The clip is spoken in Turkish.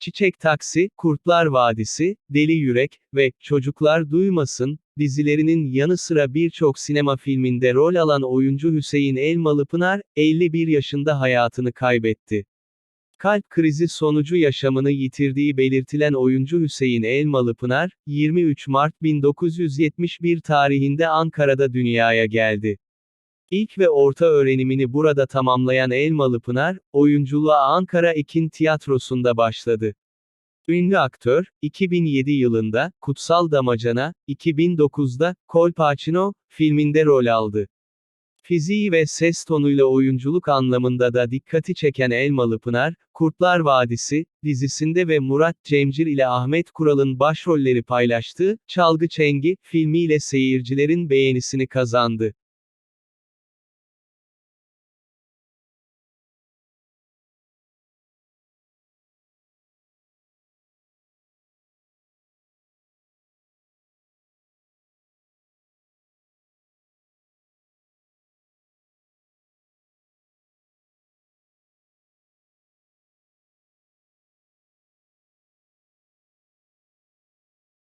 Çiçek Taksi, Kurtlar Vadisi, Deli Yürek ve Çocuklar Duymasın dizilerinin yanı sıra birçok sinema filminde rol alan oyuncu Hüseyin Elmalıpınar, 51 yaşında hayatını kaybetti. Kalp krizi sonucu yaşamını yitirdiği belirtilen oyuncu Hüseyin Elmalıpınar, 23 Mart 1971 tarihinde Ankara'da dünyaya geldi. İlk ve orta öğrenimini burada tamamlayan Elmalıpınar, oyunculuğa Ankara Ekin Tiyatrosu'nda başladı. Ünlü aktör, 2007 yılında, Kutsal Damacana, 2009'da, Kolpaçino, filminde rol aldı. Fiziği ve ses tonuyla oyunculuk anlamında da dikkati çeken Elmalıpınar, Kurtlar Vadisi, dizisinde ve Murat Cemcir ile Ahmet Kural'ın başrolleri paylaştığı, Çalgı Çengi, filmiyle seyircilerin beğenisini kazandı.